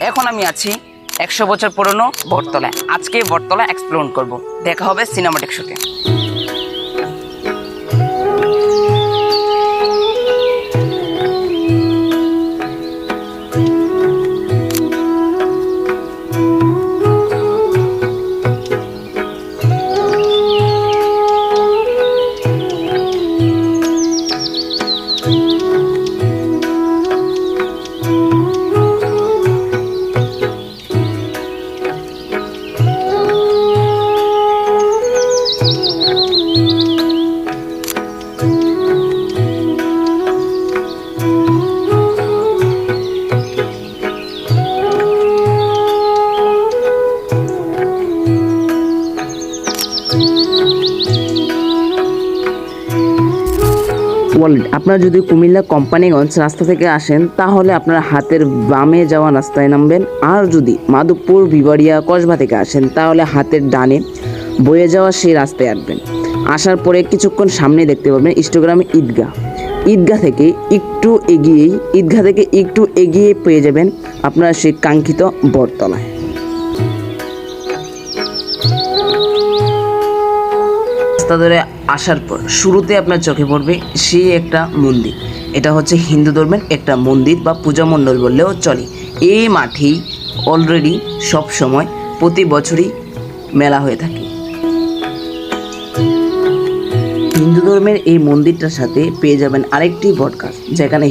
এখন আমি আছি একশো বছর পুরনো বটতলায়। আজকে বটতলা এক্সপ্লোর করব। দেখা হবে সিনেমাটিক শোতে ওয়ালেট আপনারা যদি কুমিল্লা কোম্পানিগঞ্জ রাস্তা থেকে আসেন, তাহলে আপনারা হাতের বামে যাওয়া রাস্তায় নামবেন। আর যদি মাধবপুর বিবাড়িয়া কসবা থেকে আসেন, তাহলে হাতের ডানে বয়ে যাওয়া সেই রাস্তায় আসবেন। আসার পরে কিছুক্ষণ সামনে দেখতে পাবেন ইনস্টাগ্রামে ঈদগাহ। ঈদগাহ থেকে একটু এগিয়েই ঈদগাহ থেকে একটু এগিয়ে পেয়ে যাবেন আপনারা সেই কাঙ্ক্ষিত বটতলায়। রাস্তা ধরে আসার পর শুরুতে আপনার চোখে পড়বে সেই একটা মন্দির। এটা হচ্ছে হিন্দু ধর্মের একটা মন্দির বা পূজা মণ্ডল বললেও চলে। এই মাঠেই অলরেডি সব সময় প্রতি বছরই মেলা হয়ে থাকে। হিন্দু ধর্মের এই মন্দিরটার সাথে পেয়ে যাবেন আরেকটি বটগাছ যেখানে